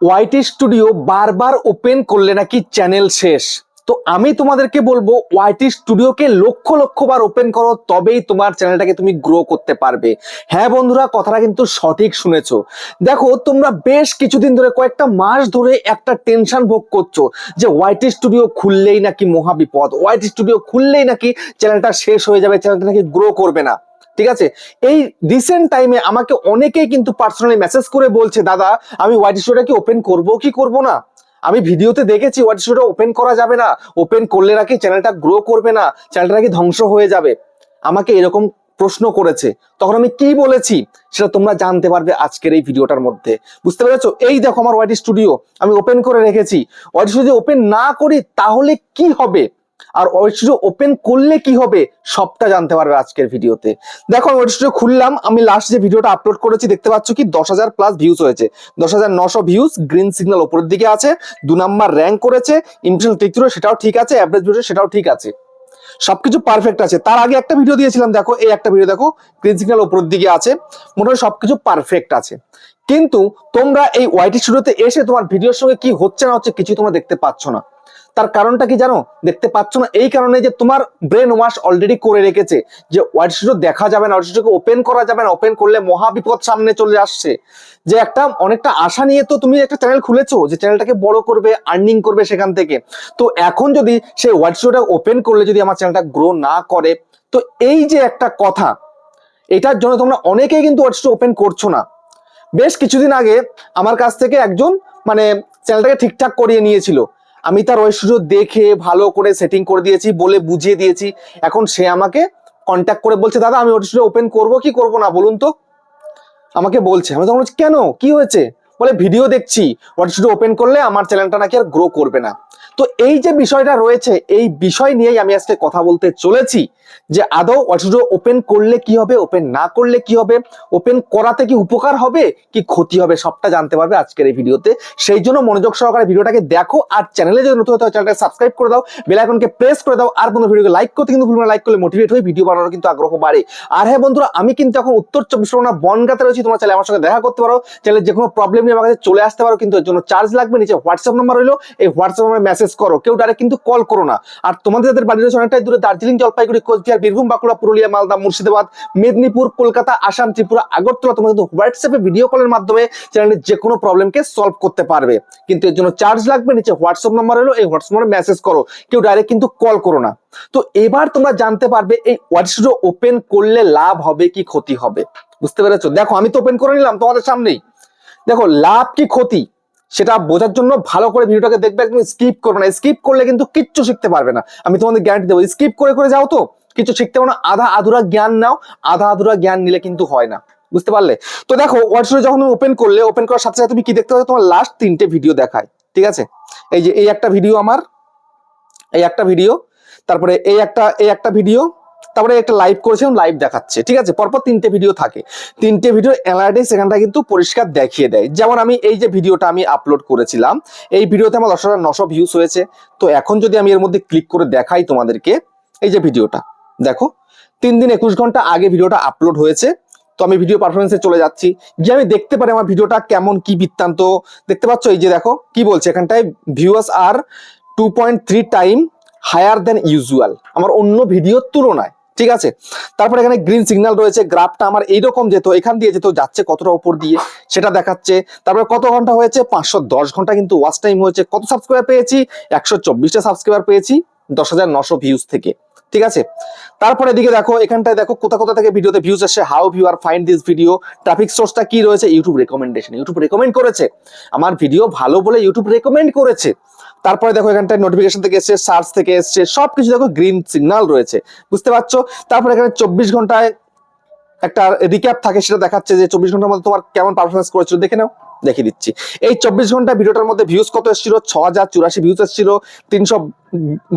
YT studio বারবার open করলে নাকি চ্যানেল শেষ। তো আমি তোমাদেরকে বলব ওয়াইটি স্টুডিওকে লক্ষ লক্ষ বার ওপেন করো, তবেই তোমার চ্যানেলটাকে তুমি গ্রো করতে পারবে। হ্যাঁ বন্ধুরা, কথাটা কিন্তু সঠিক শুনেছো। দেখো, তোমরা বেশ কিছুদিন ধরে, কয়েকটা মাস ধরে একটা টেনশন ভোগ করছ যে ওয়াইটি স্টুডিও খুললেই নাকি মহাবিপদ ওয়াইটি স্টুডিও খুললেই নাকি চ্যানেলটা শেষ হয়ে যাবে চ্যানেলটা নাকি গ্রো করবে না। ঠিক আছে? এই রিসেন্ট টাইমে আমাকে অনেকেই কিন্তু পার্সোনালি মেসেজ করে বলছে, দাদা, আমি হোয়াইট স্টুডিওটা কি ওপেন করব কি করব না? আমি ভিডিওতে দেখেছি হোয়াইট স্টুডিও ওপেন করা যাবে না। ওপেন করলে নাকি চ্যানেলটা গ্রো করবে না চ্যানেলটা নাকি ধ্বংস হয়ে যাবে? আমাকে এরকম প্রশ্ন করেছে। তখন আমি কি বলেছি? সেটা তোমরা জানতে পারবে আজকের এই ভিডিওটার মধ্যে। বুঝতে পেরেছ? এই দেখো আমার ওয়াইটি স্টুডিও আমি ওপেন করে রেখেছি। ওয়াইটি স্টুডিও ওপেন না করি, তাহলে কি হবে? আর ওয়েব স্টুডিও ওপেন করলে কি হবে, সবটা জানতে পারবে আজকের ভিডিওতে। দেখো, আমি ওয়েব স্টুডিও খুললাম, আমি লাস্ট যে ভিডিওটা আপলোড করেছি, দেখতে পাচ্ছ কি, দশ হাজার প্লাস ভিউজ হয়েছে। দশ হাজার নশো ভিউজ গ্রিন সিগন্যাল ওপরের দিকে আছে, দু নাম্বার র্যাঙ্ক করেছে ইমপ্রেশন ক্লিক থ্রু সেটাও ঠিক আছে অ্যাভারেজ ভিডিও সেটাও ঠিক আছে। সবকিছু পারফেক্ট আছে। তার আগে একটা ভিডিও দিয়েছিলাম, দেখো, এই একটা ভিডিও দেখো গ্রিন সিগন্যাল ওপরের দিকে আছে, মোটামুটি সবকিছু পারফেক্ট আছে। কিন্তু তোমরা এই ওয়াইটি স্টুডিওতে এসে তোমার ভিডিওর সঙ্গে কি হচ্ছে না হচ্ছে কিছু তোমরা দেখতে পাচ্ছ না। তার কারণটা কি জানো? দেখতে পাচ্ছ না? এই কারণে যে তোমার ব্রেন ওয়াশ অলরেডি করে রেখেছে, যে ওয়াইট স্টুডিও দেখা যাবে না স্টুডিওকে ওপেন করা যাবে না ওপেন করলে মহাবিপদ সামনে চলে আসছে। যে একটা অনেকটা আশা নিয়ে তো তুমি একটা চ্যানেল খুলেছো, যে চ্যানেলটাকে বড় করবে আর্নিং করবে সেখান থেকে। তো এখন যদি সেই স্টুডিওটা ওপেন করলে যদি আমার চ্যানেলটা গ্রো না করে, তো এই যে একটা কথা, এটার জন্য তোমরা অনেকেই কিন্তু স্টুডিও ওপেন করছ না। বেশ কিছুদিন আগে আমার কাছ থেকে একজন মানে চ্যানেলটাকে ঠিকঠাক করিয়ে নিয়েছিল। আমি তার সুযোগ দেখে, ভালো করে সেটিং করে দিয়েছি, বলে বুঝিয়ে দিয়েছি। এখন সে আমাকে কন্ট্যাক্ট করে বলছে, দাদা, আমি ঐশ্বর্য ওপেন করব, কি করব না, বলুন তো? আমাকে বলছে। আমি তখন বলছি, কেন? কি হয়েছে? বলে, ভিডিও দেখছি। স্টুডিও ওপেন করলে আমার চ্যানেলটা নাকি আর গ্রো করবে না। তো এই যে বিষয়টা রয়েছে, এই বিষয় নিয়েই আমি আজকে কথা বলতে চলেছি যে আদৌ ওয়াট ওপেন করলে কি হবে, ওপেন না করলে কি হবে, ওপেন করাতে কি উপকার হবে, কি ক্ষতি হবে সবটা জানতে পারবে আজকের এই ভিডিওতে। সেই জন্য মনোযোগ সহকারে ভিডিওটাকে দেখো আর চ্যানেলে যদি নতুন হতে হয়, চ্যানেলটাকে সাবস্ক্রাইব করে দাও, বেল আইকনকে প্রেস করে দাও, আর বন্ধু ভিডিওকে লাইক করতে কিন্তু ভুলবে লাইক করলে মোটিভেট হয়ে ভিডিও বানানোর কিন্তু আগ্রহ বাড়ে। আর হ্যাঁ বন্ধুরা, আমি কিন্তু এখন উত্তর চব্বিশ পরগনা বনগাতে রয়েছি, তোমরা চাইলে আমার সঙ্গে দেখা করতে পারো। চাইলে যে কোনো প্রবলেম নিয়ে আমার কাছে চলে আসতে পারো, কিন্তু এর জন্য চার্জ লাগবে, নিচে হোয়াটসঅ্যাপ নাম্বার হলো এই হোয়াটসঅ্যাপ নাম্বারে মেসেজ করো, কেউ ডাইরেক্ট কিন্তু কল করো না। আর তোমাদের যাদের বাড়ি রয়েছে অনেকটাই দূরে, দার্জিলিং, জলপাইগুড়ি, কোচবিহার, বীরভূম, বাঁকুড়া, পুরুলিয়া, মালদা, মুর্শিদাবাদ, মেদিনীপুর, কলকাতা, আসাম, ত্রিপুরা, আগরতলা তোমরা কিন্তু হোয়াটসঅ্যাপে ভিডিও কলের মাধ্যমে চ্যানেলের যে কোনো প্রবলেমকে সলভ করতে পারবে। কিন্তু এর জন্য চার্জ লাগবে, নিচে হোয়াটসঅ্যাপ নাম্বার হলো এই হোয়াটসঅ্যাপ নাম্বারে মেসেজ করো। কেউ ডাইরেক্ট কিন্তু কল করো না। তো এবার তোমরা জানতে পারবে, এই হোয়াটসঅ্যাপ ওপেন করলে লাভ হবে কি ক্ষতি হবে। বুঝতে পেরেছ? দেখো, আমি তো ওপেন করে নিলাম তোমাদের সামনেই। দেখো, লাভ কি ক্ষতি? সেটা বোঝার জন্য ভালো করে ভিডিওটাকে দেখবে, একদম স্কিপ করবে না। স্কিপ করলে কিন্তু কিচ্ছু শিখতে পারবে না। আমি তোমাদের গ্যারান্টি দেবো স্কিপ করে করে যাও তো। কিছু শিখতে পারো না। আধা আধুরা জ্ঞান নাও, আধা আধুরা জ্ঞান নিলে কিন্তু হয় না। বুঝতে পারলে? তো দেখো হোয়াটসঅ্যাপে যখন তুমি ওপেন করলে ওপেন করার সাথে সাথে তুমি কি দেখতে পাবে? তোমার লাস্ট তিনটে ভিডিও দেখায়। ঠিক আছে? এই যে, এই একটা ভিডিও আমার, এই একটা ভিডিও তারপরে এই একটা এই একটা ভিডিও তারপরে একটা লাইভ করেছিলাম লাইভ দেখাচ্ছে, ঠিক আছে? পরপর তিনটে ভিডিও থাকে। তিনটে ভিডিও অ্যানালাইটিক্স এখানটা কিন্তু পরিষ্কার দেখিয়ে দেয়। যেমন আমি এই যে ভিডিওটা আমি আপলোড করেছিলাম, এই ভিডিওতে আমার দশ হাজার নশো ভিউস হয়েছে। তো এখন যদি আমি এর মধ্যে ক্লিক করে দেখাই তোমাদেরকে, এই যে ভিডিওটা দেখো, তিন দিন একুশ ঘণ্টা আগে ভিডিওটা আপলোড হয়েছে। তো আমি ভিডিও পারফরমেন্সে চলে যাচ্ছি। যে আমি দেখতে পারি আমার ভিডিওটা কেমন, কি বৃত্তান্ত। দেখতে পাচ্ছ? এই যে দেখো, কি বলছে? এখানটায় viewers are two point three time higher than usual আমার অন্য ভিডিওর তুলনায় ঠিক আছে? তারপরে এখানে গ্রিন সিগন্যাল রয়েছে গ্রাফটা আমার এইরকম যেত, এখান দিয়ে যেত, যাচ্ছে কতটা উপর দিয়ে, সেটা দেখাচ্ছে। তারপরে কত ঘণ্টা হয়েছে? পাঁচশো দশ ঘণ্টা কিন্তু ওয়াচ টাইম হয়েছে। কত সাবস্ক্রাইবার পেয়েছি? একশো চব্বিশটা সাবস্ক্রাইবার পেয়েছি, দশ হাজার নশো ভিউজ থেকে। ঠিক আছে? তারপরে এদিকে দেখো, এখানটায় দেখো, কোথা কোথা থেকে ভিডিওতে ভিউজ আসছে how view are find this video traffic সোর্সটা কি রয়েছে? ইউটিউব রেকমেন্ডেশন ইউটিউব রেকমেন্ড করেছে। আমার ভিডিও ভালো বলে ইউটিউব রেকমেন্ড করেছে। তারপরে দেখো এখানটায় নোটিফিকেশন থেকে এসছে সার্চ থেকে এসছে, সবকিছু দেখো গ্রিন সিগন্যাল রয়েছে। বুঝতে পারছ? তারপরে এখানে চব্বিশ ঘন্টায় একটা রিক্যাপ থাকে, সেটা দেখাচ্ছে যে চব্বিশ ঘণ্টার মধ্যে তোমার কেমন পারফরমেন্স করেছিল। দেখে নাও দেখিয়ে দিচ্ছি। এই চব্বিশ ঘণ্টা ভিডিওটার মধ্যে ভিউজ কত এসেছিল? ছ হাজার চুরাশি ভিউজ এসেছিল, তিনশো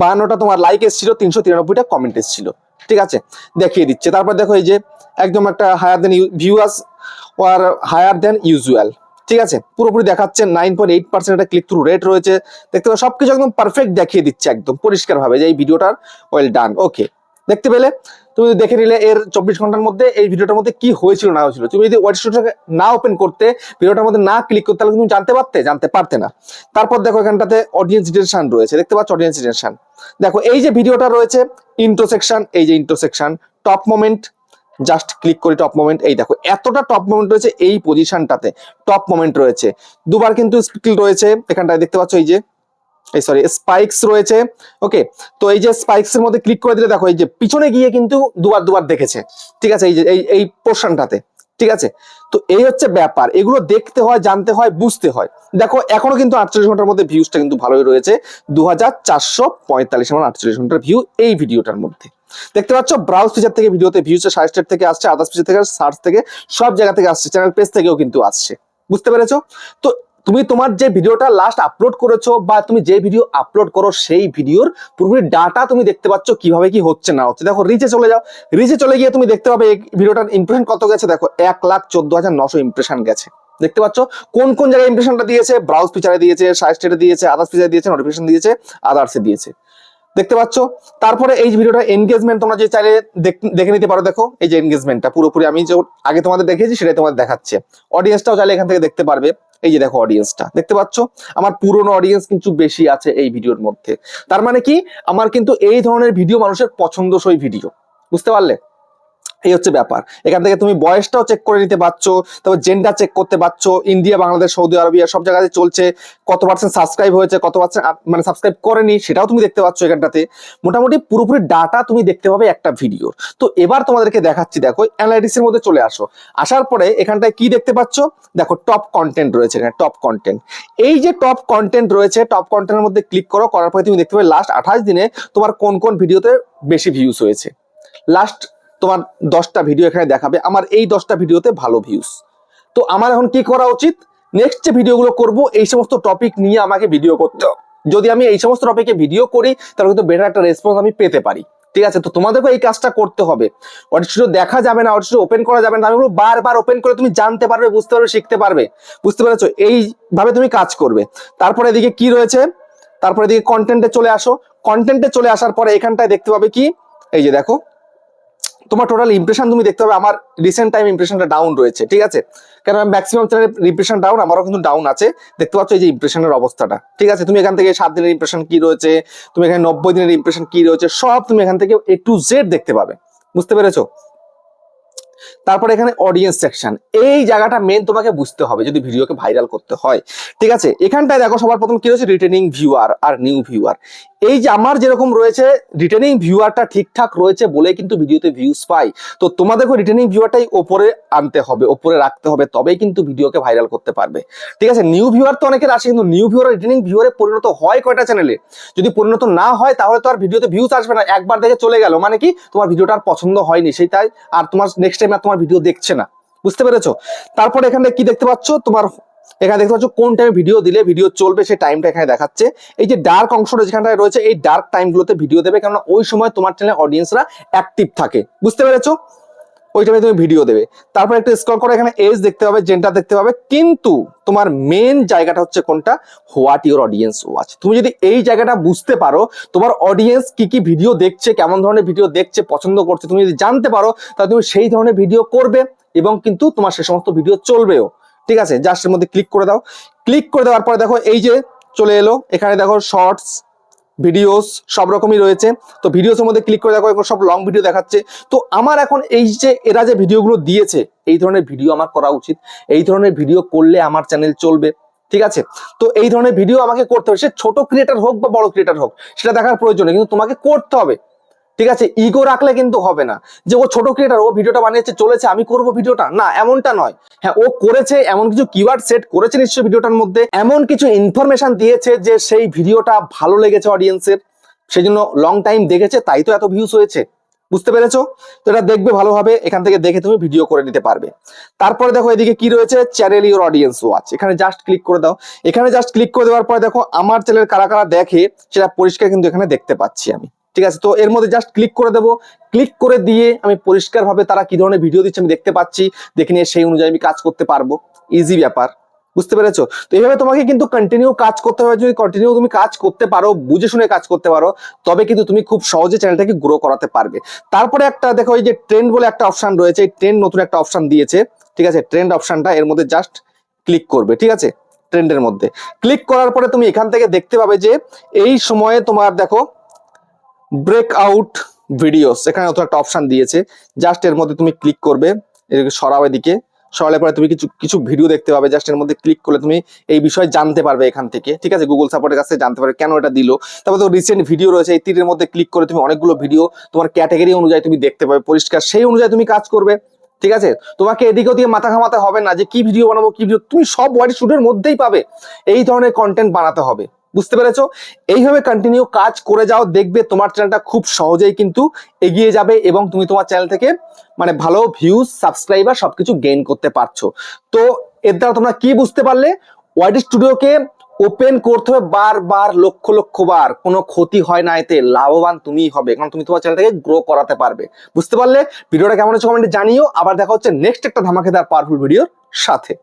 বাহান্নটা তোমার লাইক এসেছিল, তিনশো তিরানব্বইটা কমেন্ট এসেছিল। ঠিক আছে? দেখিয়ে দিচ্ছে। তারপর দেখো এই যে একদম একটা higher than viewers are higher than usual ঠিক আছে? পুরোপুরি দেখাচ্ছে নাইন পয়েন্ট এইট পার্সেন্ট একটা ক্লিক থ্রু রেট রয়েছে। দেখতে পাচ্ছ, সবকিছু একদম পারফেক্ট দেখিয়ে দিচ্ছে একদম পরিষ্কার ভাবে যে এই ভিডিওটার ওয়েল ডান ওকে দেখতে পেলে? তুমি যদি দেখে নিলে এর চব্বিশ ঘণ্টার মধ্যে এই ভিডিওটার মধ্যে কি হয়েছিল, না হয়েছিল? তুমি যদি ওয়াইটি স্টুডিওটাকে না ওপেন করতে, ভিডিওটার মধ্যে না ক্লিক করতে, তাহলে তুমি জানতে পারতে? জানতে পারতে না। তারপর দেখো এখানটাতে অডিয়েন্স ডিটেনশন রয়েছে। দেখতে পাচ্ছ অডিয়েন্স ডিটেনশন দেখো, এই যে ভিডিওটা রয়েছে ইন্টোসেকশন এই যে ইন্টোসেকশন টপ মোমেন্ট জাস্ট ক্লিক করি টপ মোমেন্ট এই দেখো, এতটা টপ মোমেন্ট রয়েছে এই পজিশনটাতে টপ মোমেন্ট রয়েছে। দুবার কিন্তু স্কিল রয়েছে, এখানটায় দেখতে পাচ্ছ এই যে, এই সরি স্পাইকস রয়েছে ওকে তো এই যে স্পাইকস এর মধ্যে ক্লিক করে দিলে দেখো, এই যে পিছনে গিয়ে কিন্তু দুবার দুবার দেখেছে। ঠিক আছে, এই যে, এই এই পোর্শনটাতে ঠিক আছে? তো এই হচ্ছে ব্যাপার। এগুলো দেখতে হয়, জানতে হয়, বুঝতে হয়। দেখো, এখনও কিন্তু আটচল্লিশ ঘণ্টার মধ্যে ভিউজটা কিন্তু ভালোই রয়েছে। দু হাজার চারশো পঁয়তাল্লিশ আটচল্লিশ ঘণ্টার ভিউ এই ভিডিওটার মধ্যে। দেখতে পাচ্ছ ব্রাউজ ফিচার থেকে ভিডিওতে ভিউজ সাজেস্টেড থেকে আসছে আদার্স ফিচার থেকে সার্চ থেকে সব জায়গা থেকে আসছে চ্যানেল পেজ থেকেও কিন্তু আসছে। বুঝতে পেরেছ? তো তুমি তোমার যে ভিডিওটা লাস্ট আপলোড করেছ বা তুমি যে ভিডিও আপলোড করো সেই ভিডিওর পুরোপুরি ডাটা তুমি দেখতে পাচ্ছ কীভাবে কি হচ্ছে না হচ্ছে। দেখো রিচে চলে যাও। রিচে চলে গিয়ে তুমি দেখতে পাবে ভিডিওটার ইমপ্রেশন কত গেছে। দেখো, এক লাখ চোদ্দ হাজার নশো ইমপ্রেশন গেছে। দেখতে পাচ্ছ? কোন কোন জায়গায় ইমপ্রেশনটা দিয়েছে? ব্রাউজ ফিচারে দিয়েছে সাইস্টেটে দিয়েছে আদার্স ফিচারে দিয়েছে নোটিফিকেশন দিয়েছে আদার্সে দিয়েছে। দেখতে পাচ্ছ? তারপরে এই ভিডিওটা এনগেজমেন্ট তোমরা যে চাইলে দেখ- নিতে পারো, দেখো। এই যে এনগেজমেন্টটা পুরোপুরি আমি যে আগে তোমাদের দেখেছি সেটাই তোমাদের দেখাচ্ছে। অডিয়েন্সটাও চাইলে এখান থেকে দেখতে পারবে। এই যে দেখো অডিয়েন্সটা দেখতে পাচ্ছ? আমার পুরনো অডিয়েন্স কিন্তু বেশি আছে এই ভিডিওর মধ্যে। তার মানে কি? আমার কিন্তু এই ধরনের ভিডিও মানুষের পছন্দসই ভিডিও। বুঝতে পারলে? এই হচ্ছে ব্যাপার। এখান থেকে তুমি বয়সটাও চেক করে নিতে পারছ, তারপর জেন্ডার চেক করতে পারছ ইন্ডিয়া বাংলাদেশ সৌদি আরবিয়া সব জায়গাতে চলছে, কত পার্সেন্ট সাবস্ক্রাইব হয়েছে, কত পার্সেন্ট মানে সাবস্ক্রাইব করেনি সেটাও তুমি দেখতে পাচ্ছ এখানটাতে। মোটামুটি পুরোপুরি ডাটা তুমি দেখতে পাবে একটা ভিডিও তো এবার তোমাদেরকে দেখাচ্ছি, দেখো অ্যানালাইটিক্স এর মধ্যে চলে আসো। আসার পরে এখানটায় কি দেখতে পাচ্ছ? দেখো টপ কন্টেন্ট রয়েছে এখানে টপ কন্টেন্ট এই যে টপ কন্টেন্ট রয়েছে টপ কন্টেন্টের মধ্যে ক্লিক করো, করার পরে তুমি দেখতে পাবে লাস্ট আঠাশ দিনে তোমার কোন কোন ভিডিওতে বেশি ভিউজ হয়েছে। লাস্ট তোমার দশটা ভিডিও এখানে দেখাবে। আমার এই দশটা ভিডিওতে ভালো ভিউজ তো আমার এখন কি করা উচিত? নেক্সট যে ভিডিওগুলো করব, এই সমস্ত টপিক নিয়ে আমাকে ভিডিও করতে হবে। যদি আমি এই সমস্ত টপিকে ভিডিও করি, তাহলে কিন্তু বেটার একটা রেসপন্স আমি পেতে পারি। ঠিক আছে? তো তোমাদেরকে এই কাজটা করতে হবে। অডিও দেখা যাবে না অডিও ওপেন করা যাবে না। আমি বারবার ওপেন করে তুমি জানতে পারবে, বুঝতে পারবে, শিখতে পারবে। বুঝতে পেরেছ? এইভাবে তুমি কাজ করবে। তারপরে এদিকে কি রয়েছে? তারপরে এদিকে কন্টেন্টে চলে আসো। কন্টেন্টে চলে আসার পরে এখানটায় দেখতে পাবে কি? এই যে দেখো। তোমার টোটাল ইমপ্রেশন তুমি দেখতে পাবে, আমার রিসেন্ট টাইম ইমপ্রেশনটা ডাউন রয়েছে, ঠিক আছে? কারণ ম্যাক্সিমাম চ্যানেলের ইমপ্রেশন ডাউন আমারও কিন্তু ডাউন আছে। দেখতে পাচ্ছ এই যে ইমপ্রেশনের অবস্থাটা, ঠিক আছে? তুমি এখান থেকে সাত দিনের ইমপ্রেশন কি রয়েছে, তুমি এখানে নব্বই দিনের ইমপ্রেশন কি রয়েছে, সব তুমি এখান থেকে এ টু জেড দেখতে পাবে, বুঝতে পেরেছ? তারপরে এখানে অডিয়েন্স সেকশন এই জায়গাটা মেন তোমাকে বুঝতে হবে যদি ভিডিওকে ভাইরাল করতে হয়, ঠিক আছে? এখানটায় দেখো সবার প্রথম কি রয়েছে retaining viewer are new viewer এই যে আমার যেরকম রয়েছে রিটেনিং ভিউয়ারটা ঠিকঠাক রয়েছে বলে কিন্তু ভিডিওতে ভিউজ পাই। তো তোমাদেরকে রিটেনিং ভিউয়ারটাই ওপরে আনতে হবে, ওপরে রাখতে হবে, তবেই কিন্তু ভিডিওকে ভাইরাল করতে পারবে। ঠিক আছে নিউ ভিউয়ার তো অনেকের আসে কিন্তু নিউ ভিউয়ার রিটেনিং ভিউয়ারে পরিণত হয় কয়টা চ্যানেলে যদি পরিণত না হয়, তাহলে তো আর ভিডিওতে ভিউজ আসবে না। একবার দেখে চলে গেল মানে কি? তোমার ভিডিওটা আর পছন্দ হয়নি সেই তাই আর তোমার নেক্সট টাইম আর তোমার ভিডিও দেখছে না। বুঝতে পেরেছ? তারপর এখানে কি দেখতে পাচ্ছ? তোমার এখানে দেখতে পাচ্ছ কোন টাইমে ভিডিও দিলে ভিডিও চলবে, সেই টাইমটা এখানে দেখাচ্ছে। এই যে ডার্ক অংশটা যেখানটায় রয়েছে, এই ডার্ক টাইমগুলোতে ভিডিও দেবে, কেননা ওই সময় তোমার চ্যানেলে অডিয়েন্সরা অ্যাক্টিভ থাকে। বুঝতে পেরেছ? ওই টাইমে তুমি ভিডিও দেবে। তারপর একটা স্ক্রল করে, এখানে এজ দেখতে পাবে জেন্টার দেখতে পাবে, কিন্তু তোমার মেন জায়গাটা হচ্ছে কোনটা? হোয়াট ইউর অডিয়েন্স ওয়াচ তুমি যদি এই জায়গাটা বুঝতে পারো, তোমার অডিয়েন্স কি কি ভিডিও দেখছে, কেমন ধরনের ভিডিও দেখছে, পছন্দ করছে, তুমি যদি জানতে পারো, তাহলে তুমি সেই ধরনের ভিডিও করবে এবং কিন্তু তোমার সে সমস্ত ভিডিও চলবেও। ঠিক আছে জাস্ট এর মধ্যে ক্লিক করে দাও। ক্লিক করে দেওয়ার পরে দেখো, এই যে চলে এলো, এখানে দেখো শর্টস ভিডিওস সব রকমই রয়েছে। তো ভিডিওস এর মধ্যে ক্লিক করে দেখো এখন সব লং ভিডিও দেখাচ্ছে। তো আমার এখন এই যে, এরা যে ভিডিওগুলো দিয়েছে, এই ধরনের ভিডিও আমার করা উচিত। এই ধরনের ভিডিও করলে আমার চ্যানেল চলবে, ঠিক আছে? তো এই ধরনের ভিডিও আমাকে করতে হবে। সে ছোট ক্রিয়েটার হোক বা বড় ক্রিয়েটার হোক, সেটা দেখার প্রয়োজন কিন্তু তোমাকে করতে হবে। ঠিক আছে? ইগো রাখলে কিন্তু হবে না। যে ও ছোট ক্রিয়েটার ও ভিডিওটা বানিয়েছে, চলেছে, আমি করব ভিডিওটা না, এমনটা নয়। হ্যাঁ ও করেছে, এমন কিছু কিওয়ার্ড সেট করেছে নিশ্চয় ভিডিওটার মধ্যে। এমন কিছু ইনফরমেশন দিয়েছে যে সেই ভিডিওটা ভালো লেগেছে অডিয়েন্সের সেই জন্য লং টাইম দেখেছে, তাই তো এত ভিউজ হয়েছে। বুঝতে পেরেছ? তো এটা দেখবে ভালোভাবে, এখান থেকে দেখে তুমি ভিডিও করে নিতে পারবে। তারপরে দেখো এদিকে কি রয়েছে? চ্যানেল ইউর অডিয়েন্স ওয়াচ এখানে জাস্ট ক্লিক করে দাও। এখানে জাস্ট ক্লিক করে দেওয়ার পরে দেখো, আমার চ্যানেল কারা কারা দেখে, সেটা পরিষ্কার কিন্তু এখানে দেখতে পাচ্ছি আমি। ঠিক আছে? তো এর মধ্যে জাস্ট ক্লিক করে দেবো। ক্লিক করে দিয়ে আমি পরিষ্কারভাবে তারা কি ধরনের ভিডিও দিচ্ছে আমি দেখতে পাচ্ছি। দেখে নিয়ে সেই অনুযায়ী আমি কাজ করতে পারব। ইজি ব্যাপার। বুঝতে পেরেছ? তো এইভাবে তোমাকে কিন্তু কন্টিনিউ কাজ করতে হবে। যদি কন্টিনিউ তুমি কাজ করতে পারো, বুঝে শুনে কাজ করতে পারো, তবে কিন্তু তুমি খুব সহজে চ্যানেলটাকে গ্রো করাতে পারবে। তারপরে একটা দেখো, এই যে ট্রেন্ড বলে একটা অপশন রয়েছে। এই ট্রেন্ড নতুন একটা অপশন দিয়েছে। ঠিক আছে? ট্রেন্ড অপশনটা এর মধ্যে জাস্ট ক্লিক করবে। ঠিক আছে? ট্রেন্ডের মধ্যে। ক্লিক করার পরে তুমি এখান থেকে দেখতে পাবে যে, এই সময়ে তোমার দেখো ব্রেক আউট ভিডিওস এখানে নতুন একটা অপশান দিয়েছে। জাস্ট এর মধ্যে তুমি ক্লিক করবে, এদিকে সরাও এদিকে। সরালে পরে তুমি কিছু কিছু ভিডিও দেখতে পাবে জাস্ট এর মধ্যে ক্লিক করলে তুমি এই বিষয়ে জানতে পারবে এখান থেকে। ঠিক আছে? গুগল সাপোর্টের কাছে জানতে পারবে কেন এটা দিল। তারপর তো রিসেন্ট ভিডিও রয়েছে, এই তীরের মধ্যে ক্লিক করে তুমি অনেকগুলো ভিডিও তোমার ক্যাটাগরি অনুযায়ী তুমি দেখতে পাবে, পরিষ্কার। সেই অনুযায়ী তুমি কাজ করবে। ঠিক আছে? তোমাকে এদিকেও দিয়ে মাথা ঘামাতে হবে না যে কি ভিডিও বানাবো, কি ভিডিও তুমি সব ওয়াইড শুটের মধ্যেই পাবে। এই ধরনের কন্টেন্ট বানাতে হবে। বুঝতে পেরেছ? এইভাবে কন্টিনিউ কাজ করে যাও, দেখবে তোমার চ্যানেলটা খুব সহজেই কিন্তু এগিয়ে যাবে এবং তুমি তোমার চ্যানেল থেকে মানে ভালো ভিউজ সাবস্ক্রাইবার সবকিছু গেইন করতে পারছ। তো এর দ্বারা তোমরা কি বুঝতে পারলে? ওয়াইড স্টুডিওকে ওপেন করতে হবে বারবার, লক্ষ লক্ষ বার। কোনো ক্ষতি হয় না এতে, লাভবান তুমিই হবে, কারণ তুমি তোমার চ্যানেলটাকে গ্রো করাতে পারবে। বুঝতে পারলে? ভিডিওটা কেমন হচ্ছে কমেন্টে জানিও। আবার দেখা হচ্ছে নেক্সট একটা ধামাকেদার পাওয়ারফুল ভিডিওর সাথে।